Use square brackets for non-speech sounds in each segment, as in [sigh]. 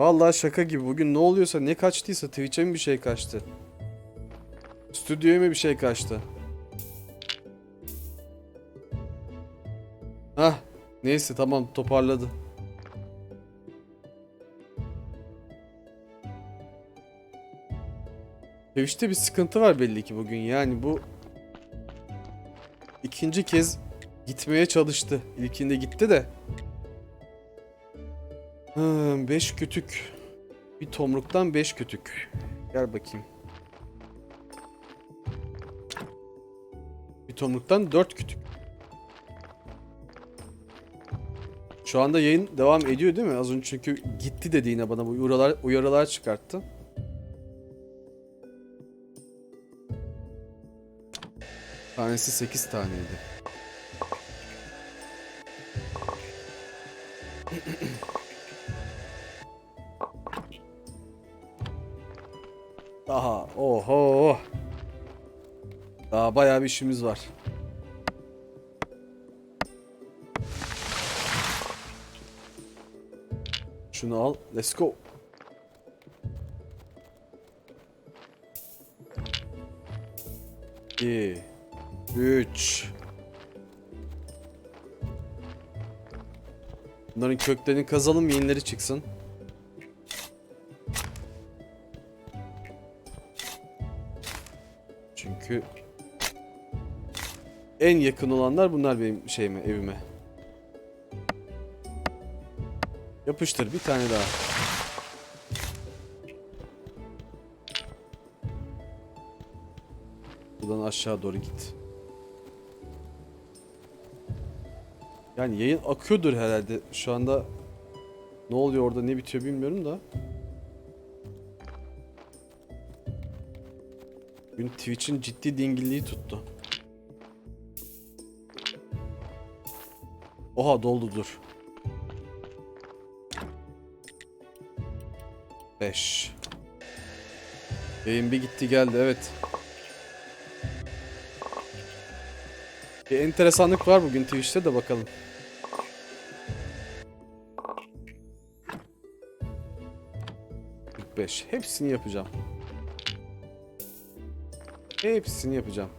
Vallahi şaka gibi. Bugün ne oluyorsa ne kaçtıysa Twitch'e mi bir şey kaçtı? Stüdyoya mı bir şey kaçtı? Hah. Neyse tamam toparladı. Twitch'te bir sıkıntı var belli ki bugün. Yani bu ikinci kez gitmeye çalıştı. İlkinde gitti de. 5 kütük. Bir tomruktan 5 kütük. Gel bakayım. Bir tomruktan 4 kütük. Şu anda yayın devam ediyor değil mi? Az önce çünkü gitti dedi yine bana bu uyarılar, uyarılar çıkarttı. Tanesi 8 taneydi. Daha bayağı bir işimiz var. Şunu al. Let's go. İki. Üç. Bunların köklerini kazalım yenileri çıksın. Çünkü en yakın olanlar bunlar benim şeyime, evime. Yapıştır bir tane daha. Buradan aşağı doğru git. Yani yayın akıyordur herhalde. Şu anda ne oluyor orada ne bitiyor bilmiyorum da. Bugün Twitch'in ciddi dingilliği tuttu. Oha doldu dur. 5 Yayın bir gitti geldi evet. Bir enteresanlık var bugün Twitch'te de bakalım. beş. Hepsini yapacağım. Hepsini yapacağım.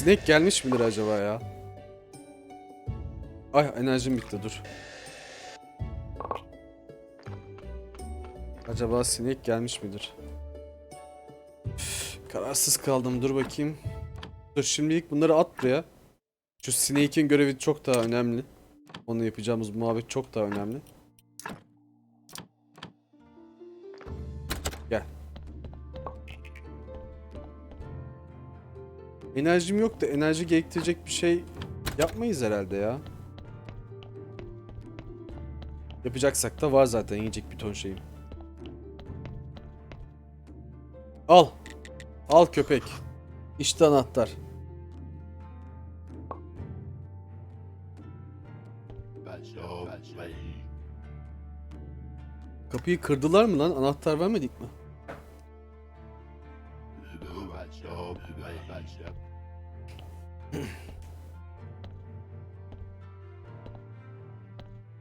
Sinek gelmiş midir acaba ya? Ay enerjim bitti dur. Acaba sinek gelmiş midir? Üf, kararsız kaldım dur bakayım. Dur şimdilik bunları at buraya. Şu Snake'in görevi çok daha önemli. Onu yapacağımız muhabbet çok daha önemli. Gel. Enerjim yok da enerji gerektirecek bir şey yapmayız herhalde ya. Yapacaksak da var zaten yiyecek bir ton şeyim. Al. Al köpek. İşte anahtar. Kapıyı kırdılar mı lan? Anahtar vermedik mi?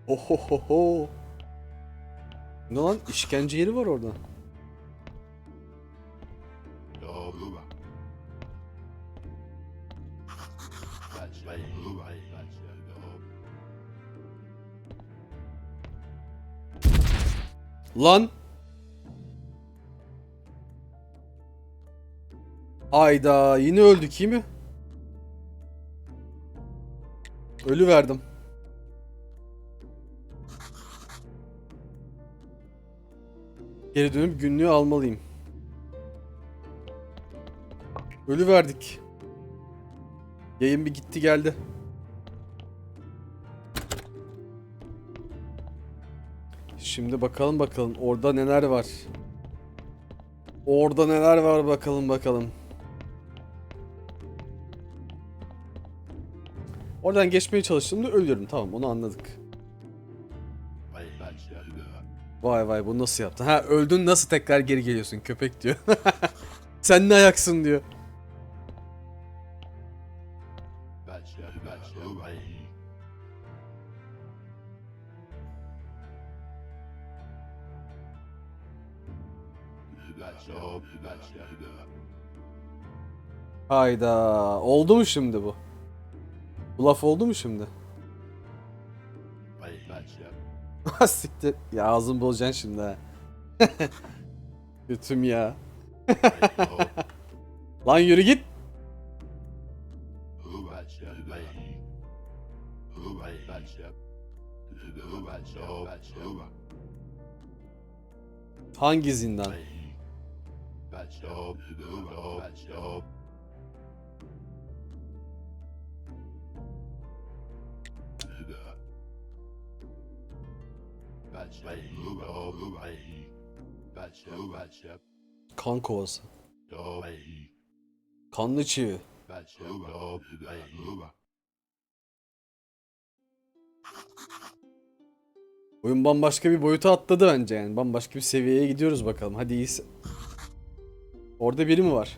Ohohoho. Ne lan? İşkence yeri var orada. Lan. Ayda yine öldük iyi mi? Ölü verdim. Geri dönüp günlüğü almalıyım. Ölü verdik. Yayın bir gitti geldi. Şimdi bakalım bakalım orada neler var. Orada neler var bakalım bakalım. Oradan geçmeye çalıştığımda ölüyorum. Tamam onu anladık. Vay vay bu nasıl yaptı? Ha öldün nasıl tekrar geri geliyorsun köpek diyor. [laughs] Sen ne ayaksın diyor. Hayda. Oldu mu şimdi bu? Bu laf oldu mu şimdi? [laughs] siktir. Ya ağzını bozacaksın şimdi ha. [laughs] Götüm ya. [laughs] Lan yürü git. Hangi zindan? Kan kovası. Kanlı çivi. Oyun bambaşka bir boyuta atladı bence yani. Bambaşka bir seviyeye gidiyoruz bakalım. Hadi iyisi. Orada biri mi var?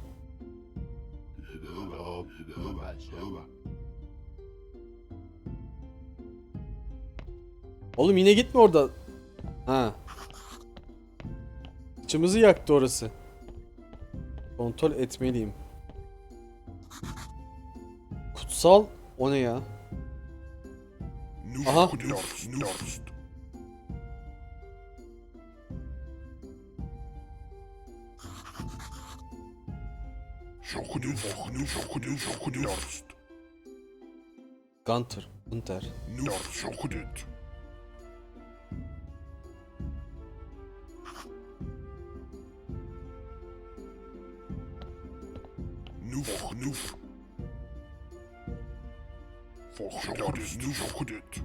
Oğlum yine gitme orada. Ha. İçimizi yaktı orası. Kontrol etmeliyim. Kutsal o ne ya? Aha. Gunter. Gunter.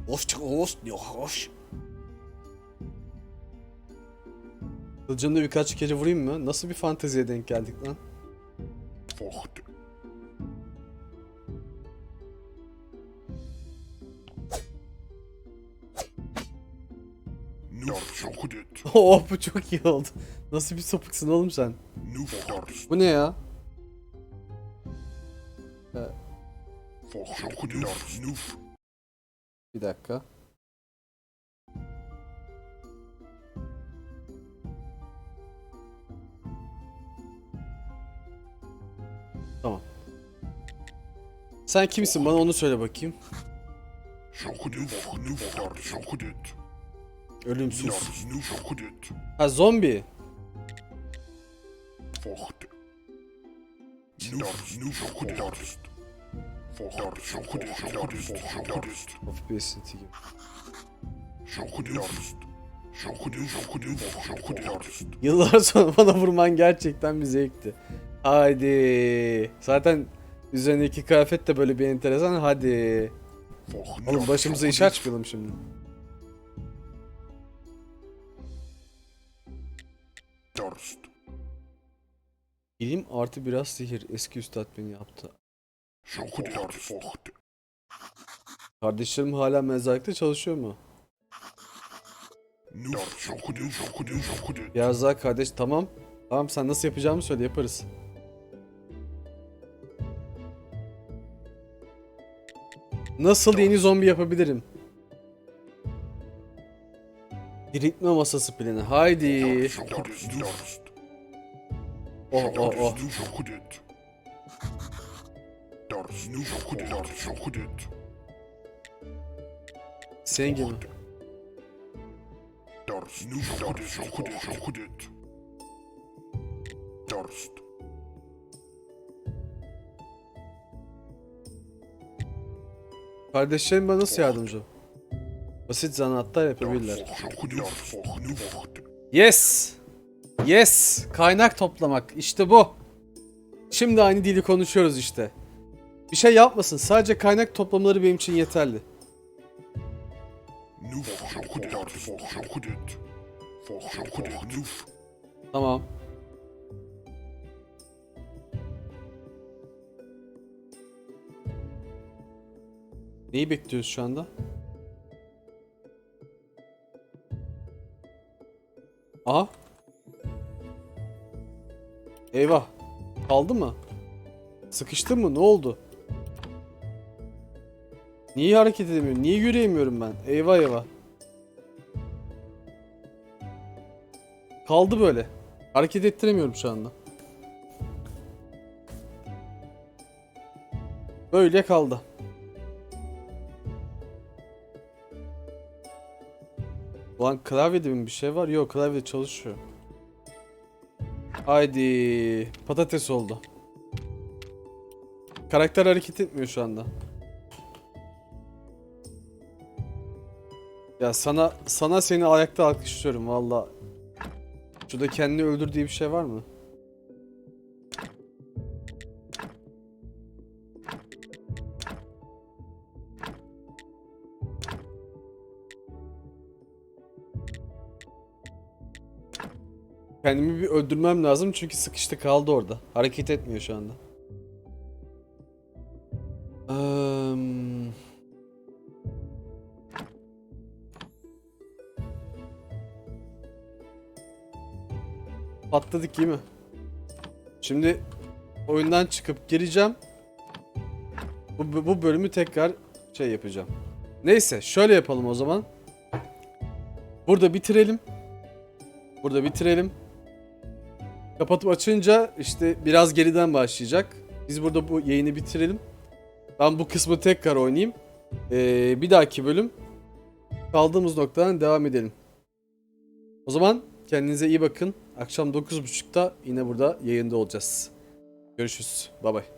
Hoş hoş hoş. Kılıcımda birkaç kere vurayım mı? Nasıl bir fanteziye denk geldik lan? [laughs] oh bu çok iyi oldu. Nasıl bir sapıksın oğlum sen? Bu ne ya? Bir dakika. Tamam. Sen kimsin bana onu söyle bakayım. Ölümsüz. Ha zombi. Yıllar sonra bana vurman gerçekten bir zevkti. Haydi. Zaten üzerindeki kıyafet de böyle bir enteresan. Hadi. Oğlum başımıza iş açmayalım şimdi. İlim artı biraz sihir. Eski üstad beni yaptı. Kardeşlerim hala mezarlıkta çalışıyor mu? Biraz daha kardeş tamam. Tamam sen nasıl yapacağımı söyle yaparız. Nasıl yeni zombi yapabilirim? Diriltme masası planı. Haydi. Oh oh oh. Sen gibi. Kardeşlerim bana nasıl yardımcı? Basit zanaatlar yapabilirler. Yes! Yes! Kaynak toplamak. İşte bu. Şimdi aynı dili konuşuyoruz işte. Bir şey yapmasın. Sadece kaynak toplamaları benim için yeterli. Tamam. Neyi bekliyoruz şu anda? Aha. Eyvah. Kaldı mı? Sıkıştın mı? Ne oldu? Niye hareket edemiyorum? Niye yürüyemiyorum ben? Eyvah eyvah. Kaldı böyle. Hareket ettiremiyorum şu anda. Böyle kaldı. Ulan klavyede mi bir şey var? Yok klavyede çalışıyor. Haydi patates oldu. Karakter hareket etmiyor şu anda. Ya sana sana seni ayakta alkışlıyorum valla. Şurada kendini öldür diye bir şey var mı? Kendimi bir öldürmem lazım çünkü sıkıştı kaldı orada. Hareket etmiyor şu anda. Patladık iyi mi? Şimdi oyundan çıkıp gireceğim. Bu- bu bölümü tekrar şey yapacağım. Neyse şöyle yapalım o zaman. Burada bitirelim. Burada bitirelim. Kapatıp açınca işte biraz geriden başlayacak. Biz burada bu yayını bitirelim. Ben bu kısmı tekrar oynayayım. Ee, bir dahaki bölüm kaldığımız noktadan devam edelim. O zaman kendinize iyi bakın. Akşam 9.30'da yine burada yayında olacağız. Görüşürüz. Bay bay.